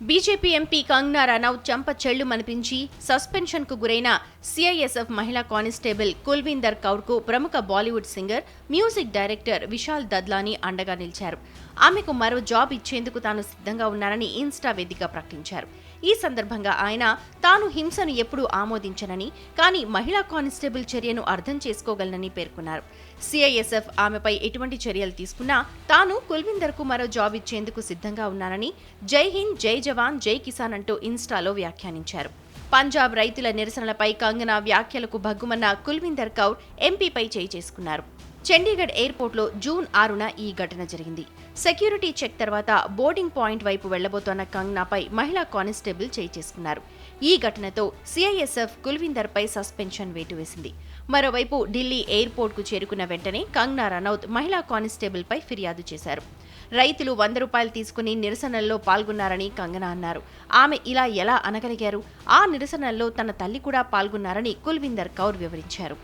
BJP MP Kangana Ranaut చెంప చెళ్ళు మనిపించి సస్పెన్షన్కు గురైన CISF మహిళా కానిస్టేబుల్ కుల్వీందర్ కౌర్కు ప్రముఖ Bollywood singer music director Vishal Dadlani అండగా నిలిచారు. ఆమెకు మరో జాబ్ ఇచ్చేందుకు తాను సిద్ధంగా ఉన్నానని ఇన్స్టా వేదిక ప్రకటించారు. ఈ సందర్భంగా ఆయన తాను హింసను ఎప్పుడూ ఆమోదించనని కానీ మహిళా కానిస్టేబుల్ చర్యను అర్థం చేసుకోగలనని పేర్కొన్నారు. సిఐఎస్ఎఫ్ ఆమెపై ఎటువంటి చర్యలు తీసుకున్నా తాను కుల్విందర్కు మరో జాబ్ ఇచ్చేందుకు సిద్ధంగా ఉన్నానని జై హింద్ జై జవాన్ జై కిసాన్ అంటూ ఇన్స్టాలో వ్యాఖ్యానించారు. పంజాబ్ రైతుల నిరసనలపై కంగనా వ్యాఖ్యలకు భగ్గుమన్న కుల్విందర్ కౌర్ ఎంపీపై చేయి చేసుకున్నారు. చండీగఢ్ ఎయిర్పోర్ట్లో జూన్ ఆరున ఈ ఘటన జరిగింది. సెక్యూరిటీ చెక్ తర్వాత బోర్డింగ్ పాయింట్ వైపు వెళ్ళబోతోన్న కంగ్నాపై మహిళా కానిస్టేబుల్ చేయి చేసుకున్నారు. ఈ ఘటనతో సిఐఎస్ఎఫ్ కుల్విందర్పై సస్పెన్షన్ వేటు వేసింది మరోవైపు ఢిల్లీ ఎయిర్పోర్ట్కు చేరుకున్న వెంటనే కంగ్నా రనౌత్ మహిళా కానిస్టేబుల్పై ఫిర్యాదు చేశారు. రైతులు వంద రూపాయలు తీసుకుని నిరసనల్లో పాల్గొన్నారని కంగనా అన్నారు. ఆమె ఇలా ఎలా అనగలిగారు? ఆ నిరసనల్లో తన తల్లి కూడా పాల్గొన్నారని కుల్విందర్ కౌర్ వివరించారు.